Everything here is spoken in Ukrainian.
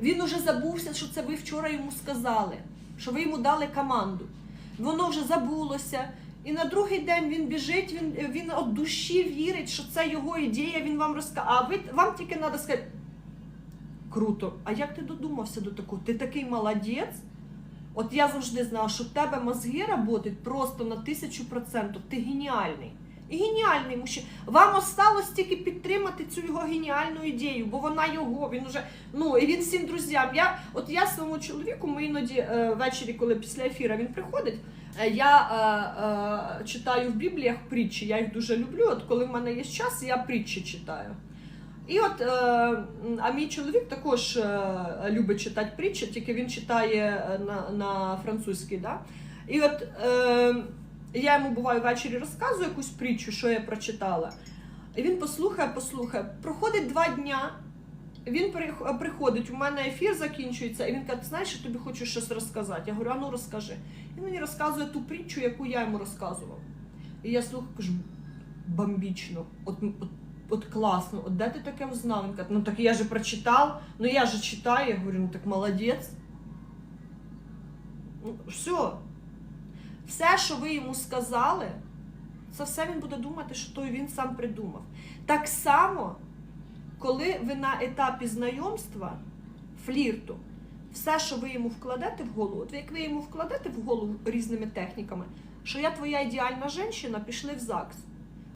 Він уже забувся, що це ви вчора йому сказали, що ви йому дали команду. Воно вже забулося. І на другий день він біжить, він, він від душі вірить, що це його ідея, він вам розкаже. А ви, вам тільки треба сказати, круто, а як ти додумався до такого? Ти такий молодець. От я завжди знала, що в тебе мозги працюють просто на тисячу процентів. Ти геніальний. І геніальний мужчина. Вам осталось тільки підтримати цю його геніальну ідею, бо вона його, він уже, ну і він всім друзям. Я, от я своєму чоловіку, ми іноді е, ввечері, коли після ефіру він приходить, е, я е, е, читаю в Бібліях притчі, я їх дуже люблю. От коли в мене є час, я притчі читаю. І от, е, а мій чоловік також е, любить читати притчі, тільки він читає е, на, на французькій. Да? І от е, я йому буваю ввечері розказую якусь притчу, що я прочитала. І він послухає, послухає. Проходить два дня. Він приходить, у мене ефір закінчується, і він каже, знаєш, я тобі хочу щось розказати. Я говорю, а ну розкажи. Він мені розказує ту притчу, яку я йому розказував. І я слухаю, кажу, бомбічно, от, от, от класно, от де ти таке узнав? Він каже, ну так я же прочитав, ну я же читаю. Я говорю, ну так молодець. Ну, все. Все, що ви йому сказали, це все він буде думати, що то він сам придумав. Так само, коли ви на етапі знайомства, флірту, все, що ви йому вкладете в голову, от як ви йому вкладете в голову різними техніками, що я твоя ідеальна жінка, пішли в ЗАГС.